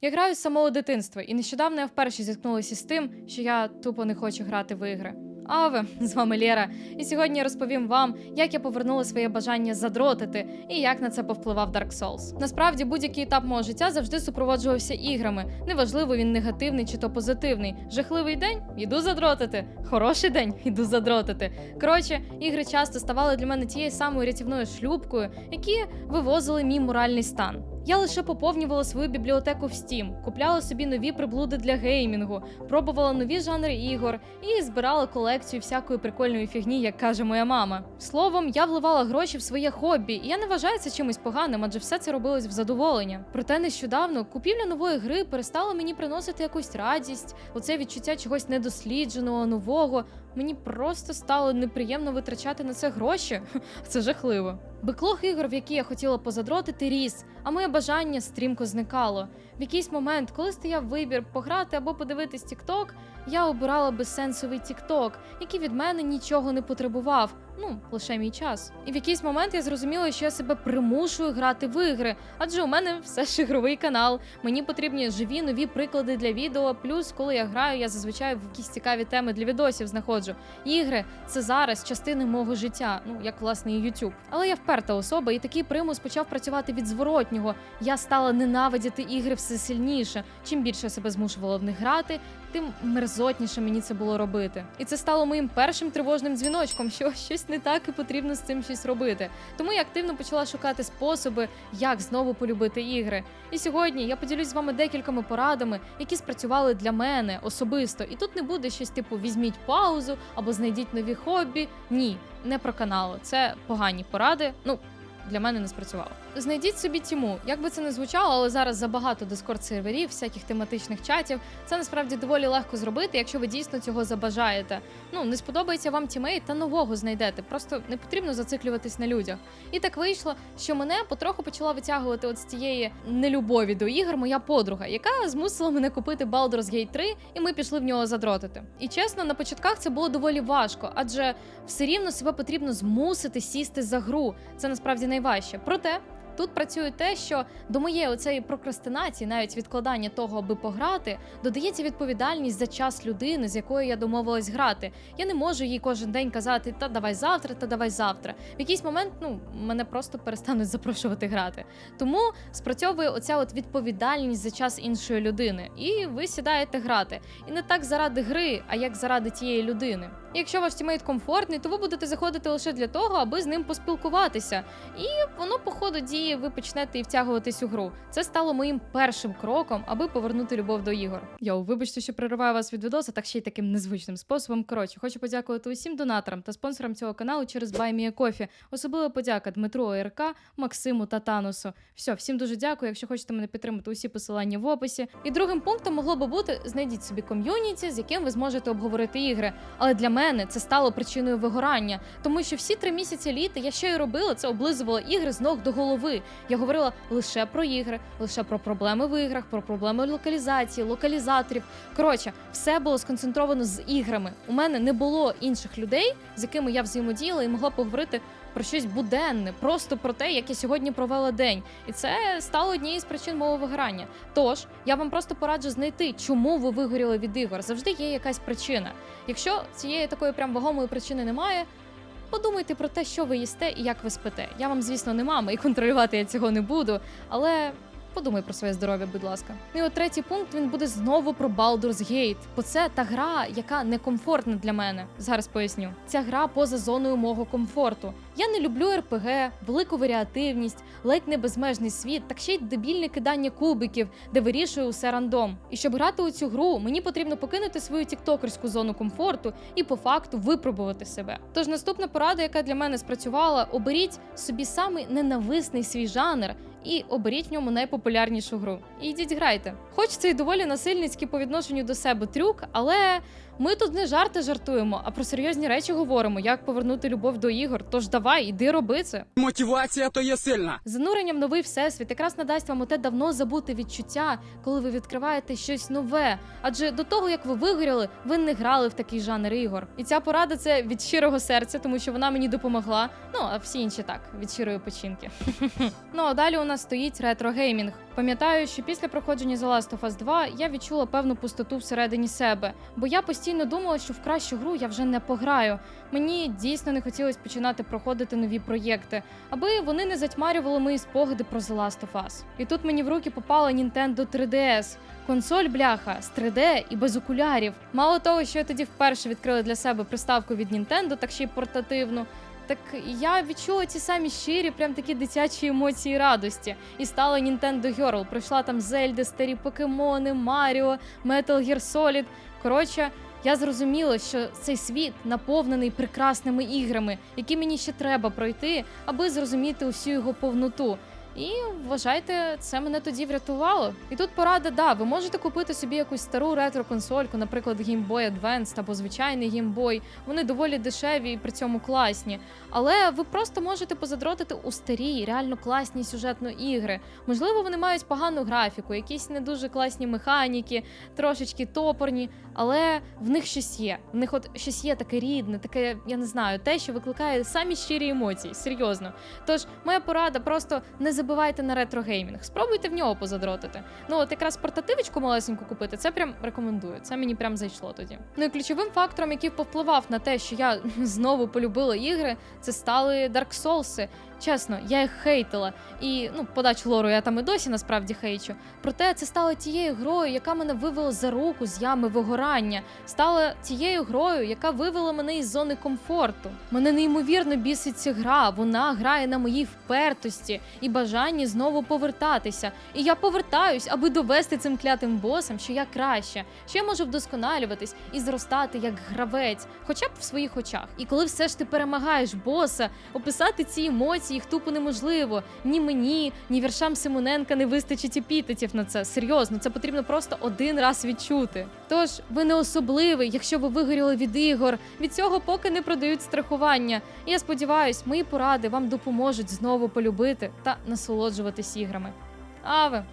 Я граю з самого дитинства, і нещодавно я вперше зіткнулася з тим, що я тупо не хочу грати в ігри. Аве, з вами Лєра, і сьогодні я розповім вам, як я повернула своє бажання задротити і як на це повпливав Dark Souls. Насправді, будь-який етап мого життя завжди супроводжувався іграми. Неважливо, він негативний чи то позитивний. Жахливий день іду задротити. Хороший день іду задротити. Коротше, ігри часто ставали для мене тією самою рятівною шлюбкою, які вивозили мій моральний стан. Я лише поповнювала свою бібліотеку в Steam, купляла собі нові приблуди для геймінгу, пробувала нові жанри ігор і збирала колекцію всякої прикольної фігні, як каже моя мама. Словом, я вливала гроші в своє хобі, і я не вважаю це чимось поганим, адже все це робилось в задоволення. Проте нещодавно купівля нової гри перестала мені приносити якусь радість, оце відчуття чогось недослідженого, нового. Мені просто стало неприємно витрачати на це гроші. Це жахливо. Беклог ігор, в які я хотіла позадротити, ріс, а моє бажання стрімко зникало. В якийсь момент, коли стояв вибір пограти або подивитись Тікток, я обирала безсенсовий Тікток, який від мене нічого не потребував. Ну, лише мій час. І в якийсь момент я зрозуміла, що я себе примушую грати в ігри, адже у мене все ж ігровий канал. Мені потрібні живі нові приклади для відео. Плюс, коли я граю, я зазвичай в якісь цікаві теми для відосів знаходжу. Ігри це зараз частини мого життя, ну як власне і YouTube. Але я вперта особа, і такий примус почав працювати від зворотнього. Я стала ненавидіти ігри все сильніше. Чим більше я себе змушувала в них грати, тим мерзотніше мені це було робити. І це стало моїм першим тривожним дзвіночком, що щось не так і потрібно з цим щось робити. Тому я активно почала шукати способи, як знову полюбити ігри. І сьогодні я поділюсь з вами декількома порадами, які спрацювали для мене особисто. І тут не буде щось типу візьміть паузу або знайдіть нові хобі. Ні, не про каналу. Це погані поради. Ну. Для мене не спрацювало. Знайдіть собі тіму. Як би це не звучало, але зараз забагато дискорд серверів, всяких тематичних чатів. Це насправді доволі легко зробити, якщо ви дійсно цього забажаєте. Ну не сподобається вам тімейт та нового знайдете. Просто не потрібно зациклюватись на людях. І так вийшло, що мене потроху почала витягувати от з цієї нелюбові до ігор моя подруга, яка змусила мене купити Baldur's Gate 3, і ми пішли в нього задротити. І чесно, на початках це було доволі важко, адже все рівно себе потрібно змусити сісти за гру. Це насправді найважче. Проте. Тут працює те, що до моєї оцеї прокрастинації, навіть відкладання того, аби пограти, додається відповідальність за час людини, з якою я домовилась грати. Я не можу їй кожен день казати та давай завтра, та давай завтра. В якийсь момент ну мене просто перестануть запрошувати грати. Тому спрацьовує оця от відповідальність за час іншої людини, і ви сідаєте грати. І не так заради гри, а як заради тієї людини. Якщо ваш тімейт комфортний, то ви будете заходити лише для того, аби з ним поспілкуватися. І воно по ходу дії ви почнете і втягуватись у гру. Це стало моїм першим кроком, аби повернути любов до ігор. Йоу, вибачте, що перериваю вас від відоса, так ще й таким незвичним способом. Коротше, хочу подякувати усім донаторам та спонсорам цього каналу через BuyMeACoffee. Особлива подяка Дмитру ОРК, Максиму та Танусу. Все, всім дуже дякую. Якщо хочете мене підтримати, усі посилання в описі. І другим пунктом могло би бути: знайдіть собі ком'юніті, з яким ви зможете обговорити ігри. Але для мене це стало причиною вигорання, тому що всі три місяці літа я що й робила, це облизувала ігри з ног до голови. Я говорила лише про ігри, лише про проблеми в іграх, про проблеми локалізації, локалізаторів. Коротше, все було сконцентровано з іграми. У мене не було інших людей, з якими я взаємодіяла і могла поговорити про щось буденне, просто про те, як я сьогодні провела день. І це стало однією з причин мого вигорання. Тож я вам просто пораджу знайти, чому ви вигоріли від ігор. Завжди є якась причина. Якщо цієї такої прям вагомої причини немає. Подумайте про те, що ви їсте і як ви спите. Я вам, звісно, не мама, і контролювати я цього не буду, але подумай про своє здоров'я, будь ласка. Ну і от третій пункт він буде знову про Baldur's Gate, бо це та гра, яка некомфортна для мене. Зараз поясню. Ця гра поза зоною мого комфорту. Я не люблю РПГ, велику варіативність, ледь не безмежний світ, так ще й дебільне кидання кубиків, де вирішує усе рандом. І щоб грати у цю гру, мені потрібно покинути свою тіктокерську зону комфорту і по факту випробувати себе. Тож наступна порада, яка для мене спрацювала, оберіть собі самий ненависний свій жанр. І оберіть в ньому найпопулярнішу гру. І йдіть грайте. Хоч це й доволі насильницький по відношенню до себе трюк, але ми тут не жарти жартуємо, а про серйозні речі говоримо, як повернути любов до ігор. Тож давай, іди роби це. Мотивація то є сильна. Занурення в новий всесвіт якраз надасть вам оте давно забуте відчуття, коли ви відкриваєте щось нове. Адже до того як ви вигоріли, ви не грали в такий жанр ігор. І ця порада це від щирого серця, тому що вона мені допомогла. Ну а всі інші так від щирої печінки. ну а далі у нас нас стоїть ретро-геймінг. Пам'ятаю, що після проходження The Last of Us 2 я відчула певну пустоту всередині себе, бо я постійно думала, що в кращу гру я вже не пограю. Мені дійсно не хотілося починати проходити нові проєкти, аби вони не затьмарювали мої спогади про The Last of Us. І тут мені в руки попала Nintendo 3DS. Консоль бляха з 3D і без окулярів. Мало того, що я тоді вперше відкрила для себе приставку від Nintendo, так ще й портативну. Так я відчула ті самі щирі, прям такі дитячі емоції радості. І стала Nintendo Girl. Пройшла там Зельди, старі покемони, Маріо, Metal Gear Solid. Коротше, я зрозуміла, що цей світ наповнений прекрасними іграми, які мені ще треба пройти, аби зрозуміти усю його повноту. І вважайте, це мене тоді врятувало. І тут порада, да, ви можете купити собі якусь стару ретро-консольку, наприклад, Game Boy Advance або звичайний Game Boy. Вони доволі дешеві і при цьому класні. Але ви просто можете позадротити у старі, реально класні сюжетно ігри. Можливо, вони мають погану графіку, якісь не дуже класні механіки, трошечки топорні, але в них щось є. В них от щось є таке рідне, таке, я не знаю, те, що викликає самі щирі емоції. Серйозно. Тож, моя порада просто не забивайте на ретро-геймінг. Спробуйте в нього позадротити. Ну, от якраз портативочку малесеньку купити, це прям рекомендую. Це мені прям зайшло тоді. Ну і ключовим фактором, який повпливав на те, що я знову полюбила ігри, це стали Dark Souls. Чесно, я їх хейтила. І ну, подачу лору я там і досі насправді хейчу. Проте це стало тією грою, яка мене вивела за руку з ями вигорання, стала тією грою, яка вивела мене із зони комфорту. Мене неймовірно бісить ця гра. Вона грає на моїй впертості і бажанні знову повертатися. І я повертаюсь, аби довести цим клятим босам, що я краще, що я можу вдосконалюватись і зростати як гравець, хоча б в своїх очах. І коли все ж ти перемагаєш боса, описати ці емоції їх тупо неможливо. Ні мені, ні віршам Симоненка не вистачить епітетів на це. Серйозно, це потрібно просто один раз відчути. Тож ви не особливий, якщо ви вигоріли від ігор. Від цього поки не продають страхування. І я сподіваюсь, мої поради вам допоможуть знову полюбити та насолоджуватись іграми. Аве!